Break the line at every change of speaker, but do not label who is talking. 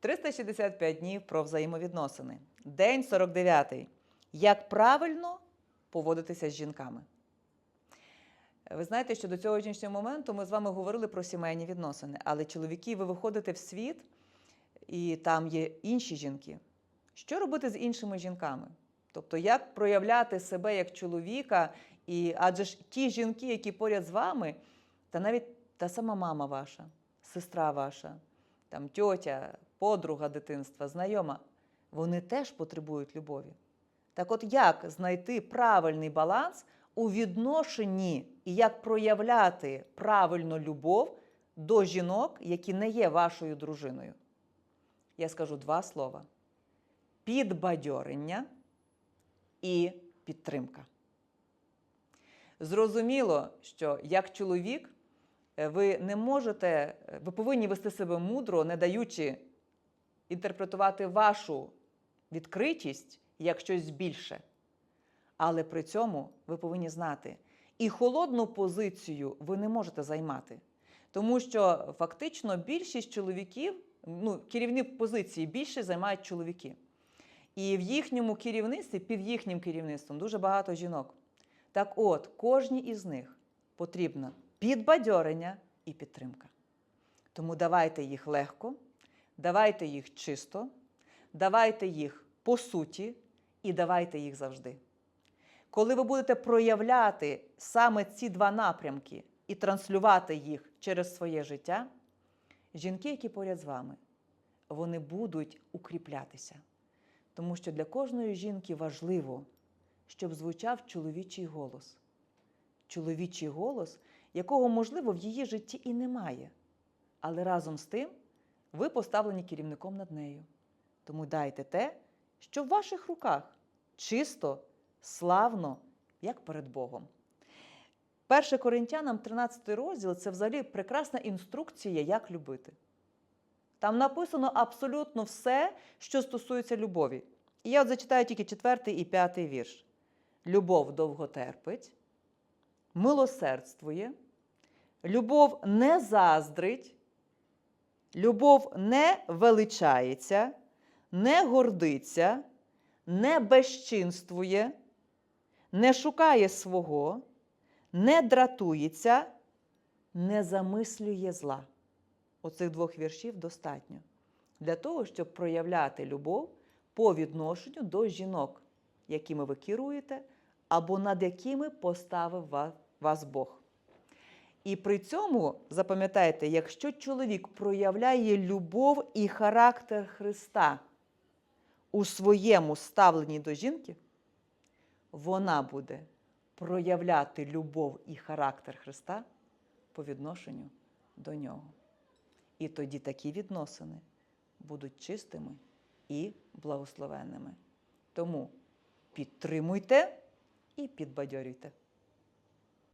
365 днів про взаємовідносини. День 49. Як правильно поводитися з жінками. Ви знаєте, що до цього сьогоднішнього моменту ми з вами говорили про сімейні відносини, але чоловіки, ви виходите в світ, і там є інші жінки. Що робити з іншими жінками? Тобто, як проявляти себе як чоловіка, і адже ж ті жінки, які поряд з вами, та навіть та сама мама ваша, сестра ваша, там тьотя, подруга дитинства, знайома, вони теж потребують любові. Так от як знайти правильний баланс у відношенні і як проявляти правильно любов до жінок, які не є вашою дружиною? Я скажу два слова: підбадьорення і підтримка. Зрозуміло, що як чоловік е, ви не можете, е, ви повинні вести себе мудро, не даючи інтерпретувати вашу відкритість як щось більше. Але при цьому ви повинні знати, і холодну позицію ви не можете займати. Тому що фактично більшість чоловіків, ну, керівні позиції більше займають чоловіки. І в їхньому керівництві, під їхнім керівництвом, дуже багато жінок. Так от, кожній із них потрібно підбадьорення і підтримка. Тому давайте їх легко, давайте їх чисто, давайте їх по суті і давайте їх завжди. Коли ви будете проявляти саме ці два напрямки і транслювати їх через своє життя, жінки, які поряд з вами, вони будуть укріплятися. Тому що для кожної жінки важливо, щоб звучав чоловічий голос. Чоловічий голос, якого, можливо, в її житті і немає. Але разом з тим ви поставлені керівником над нею. Тому дайте те, що в ваших руках чисто, славно, як перед Богом. Перше Коринтянам, 13 розділ це взагалі прекрасна інструкція, як любити. Там написано абсолютно все, що стосується любові. І я от зачитаю тільки четвертий і п'ятий вірш. Любов довго терпить, милосердствує, любов не заздрить, любов не величається, не гордиться, не безчинствує, не шукає свого, не дратується, не замислює зла. Оцих двох віршів достатньо для того, щоб проявляти любов по відношенню до жінок, якими ви керуєте, або над якими поставив вас Бог. І при цьому запам'ятайте, якщо чоловік проявляє любов і характер Христа у своєму ставленні до жінки, вона буде проявляти любов і характер Христа по відношенню до нього. І тоді такі відносини будуть чистими і благословенними. Тому підтримуйте і підбадьорюйте.